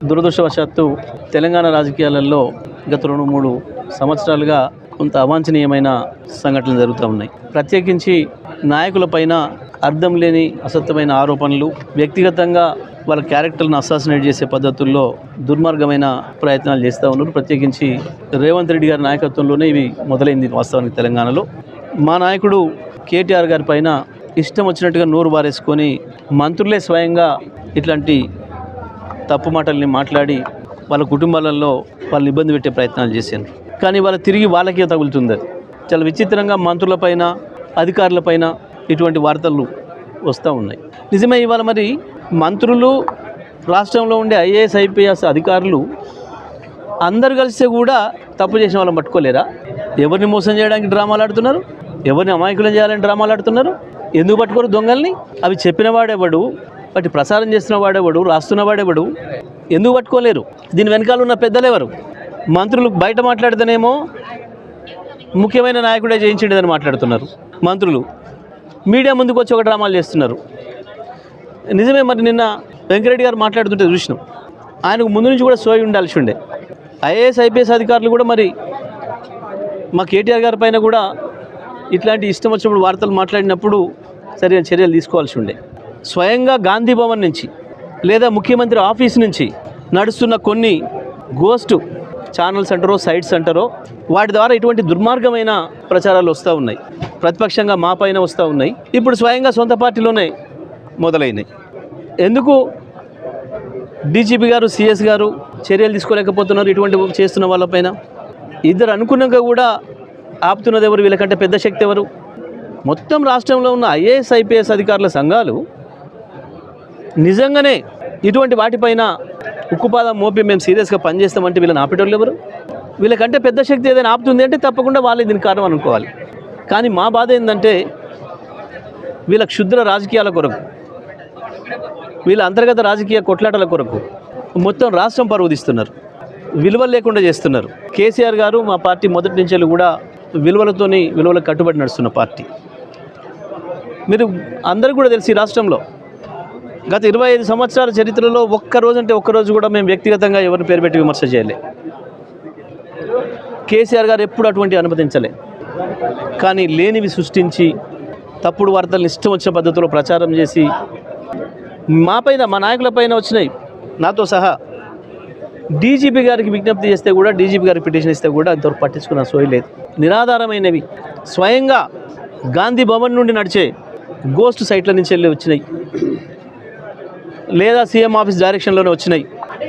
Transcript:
దురదృష్టవశాత్తు తెలంగాణ రాజకీయాలలో గత రెండు మూడు సంవత్సరాలుగా కొంత అవాంఛనీయమైన సంఘటనలు జరుగుతూ ఉన్నాయి. ప్రత్యేకించి నాయకులపైన అర్థం లేని అసత్యమైన ఆరోపణలు వ్యక్తిగతంగా వాళ్ళ క్యారెక్టర్ను అసాసినేట్ చేసే పద్ధతుల్లో దుర్మార్గమైన ప్రయత్నాలు చేస్తూ ఉన్నారు. ప్రత్యేకించి రేవంత్ రెడ్డి గారి నాయకత్వంలోనే ఇవి మొదలైంది వాస్తవానికి తెలంగాణలో. మా నాయకుడు కేటీఆర్ గారి పైన ఇష్టం వచ్చినట్టుగా నోరు బారేసుకొని మంత్రులే స్వయంగా ఇట్లాంటి తప్పు మాటల్ని మాట్లాడి వాళ్ళ కుటుంబాలలో వాళ్ళని ఇబ్బంది పెట్టే ప్రయత్నాలు చేశారు కానీ వాళ్ళ తిరిగి వాళ్ళకే తగులుతుంది. అది చాలా విచిత్రంగా మంత్రులపైన అధికారులపైన ఇటువంటి వార్తలు వస్తూ ఉన్నాయి. నిజమే ఇవాళ మరి మంత్రులు రాష్ట్రంలో ఉండే ఐఏఎస్ ఐపీఎస్ అధికారులు అందరు కలిస్తే కూడా తప్పు చేసిన వాళ్ళని పట్టుకోలేరా? ఎవరిని మోసం చేయడానికి డ్రామాలు ఆడుతున్నారు? ఎవరిని అమాయకులను చేయాలని డ్రామాలు ఆడుతున్నారు? ఎందుకు పట్టుకోరు దొంగల్ని? అవి చెప్పినవాడెవడు వాటి ప్రసారం చేస్తున్న వాడెవడు రాస్తున్న వాడేవాడు? ఎందుకు పట్టుకోలేరు? దీని వెనకాల ఉన్న పెద్దలేవరు మంత్రులు బయట మాట్లాడితేనేమో ముఖ్యమైన నాయకుడే జయించిండేదని మాట్లాడుతున్నారు మంత్రులు. మీడియా ముందుకు వచ్చి ఒక డ్రామాలు చేస్తున్నారు. నిజమే మరి నిన్న వెంకరెడ్డి గారు మాట్లాడుతుంటే చూసినాం. ఆయనకు ముందు నుంచి కూడా సోయి ఉండాల్సి ఉండే. ఐఏఎస్ ఐపీఎస్ అధికారులు కూడా మరి మా కేటీఆర్ గారి పైన కూడా ఇట్లాంటి ఇష్టం వచ్చినప్పుడు వార్తలు మాట్లాడినప్పుడు సరైన చర్యలు తీసుకోవాల్సి ఉండే. స్వయంగా గాంధీ భవన్ నుంచి లేదా ముఖ్యమంత్రి ఆఫీస్ నుంచి నడుస్తున్న కొన్ని గోస్ట్ ఛానల్స్ అంటారో సైట్స్ అంటారో వాటి ద్వారా ఇటువంటి దుర్మార్గమైన ప్రచారాలు వస్తూ ఉన్నాయి. ప్రతిపక్షంగా మా పైన వస్తూ ఉన్నాయి. ఇప్పుడు స్వయంగా సొంత పార్టీలోనే మొదలైనాయి. ఎందుకు డీజీపీ గారు సిఎస్ గారు చర్యలు తీసుకోలేకపోతున్నారు ఇటువంటి చేస్తున్న వాళ్ళపైన ఇద్దరు అనుకున్నాక కూడా ఆపుతున్నది ఎవరు? వీళ్ళకంటే పెద్ద శక్తి ఎవరు? మొత్తం రాష్ట్రంలో ఉన్న ఐఏఎస్ ఐపీఎస్ అధికారుల సంఘాలు నిజంగానే ఇటువంటి వాటిపైన ఉక్కుపాదం మోపి మేము సీరియస్గా పనిచేస్తామంటే వీళ్ళని ఆపేటోళ్ళు ఎవరు? వీళ్ళకంటే పెద్ద శక్తి ఏదైనా ఆపుతుంది అంటే తప్పకుండా వాళ్ళే దీనికి కారణం అనుకోవాలి. కానీ మా బాధ ఏంటంటే వీళ్ళ క్షుద్ర రాజకీయాల కొరకు వీళ్ళ అంతర్గత రాజకీయ కొట్లాటల కొరకు మొత్తం రాష్ట్రం పరువుదిస్తున్నారు. విలువలు లేకుండా చేస్తున్నారు. కేసీఆర్ గారు మా పార్టీ మొదటి నుంచి కూడా విలువలతోని విలువలకు కట్టుబడి నడుస్తున్న పార్టీ. మీరు అందరూ కూడా తెలిసి ఈ రాష్ట్రంలో గత ఇరవై ఐదు సంవత్సరాల చరిత్రలో ఒక్కరోజు అంటే ఒక్క రోజు కూడా మేము వ్యక్తిగతంగా ఎవరిని పేరు పెట్టి విమర్శ చేయలే. కేసీఆర్ గారు ఎప్పుడు అటువంటి అనుమతించలే. కానీ లేనివి సృష్టించి తప్పుడు వార్తలను ఇష్టం వచ్చిన పద్ధతిలో ప్రచారం చేసి మా పైన మా నాయకుల పైన వచ్చినాయి. నాతో సహా డీజీపీ గారికి విజ్ఞప్తి చేస్తే కూడా డీజీపీ గారికి పిటిషన్ ఇస్తే కూడా అంతవరకు పట్టించుకున్న సోయి లేదు. నిరాధారమైనవి. స్వయంగా గాంధీ భవన్ నుండి నడిచే గోస్ట్ సైట్ల నుంచి వెళ్ళి వచ్చినాయి. లేదా సీఎం ఆఫీస్ డైరెక్షన్లోనే వచ్చినాయి.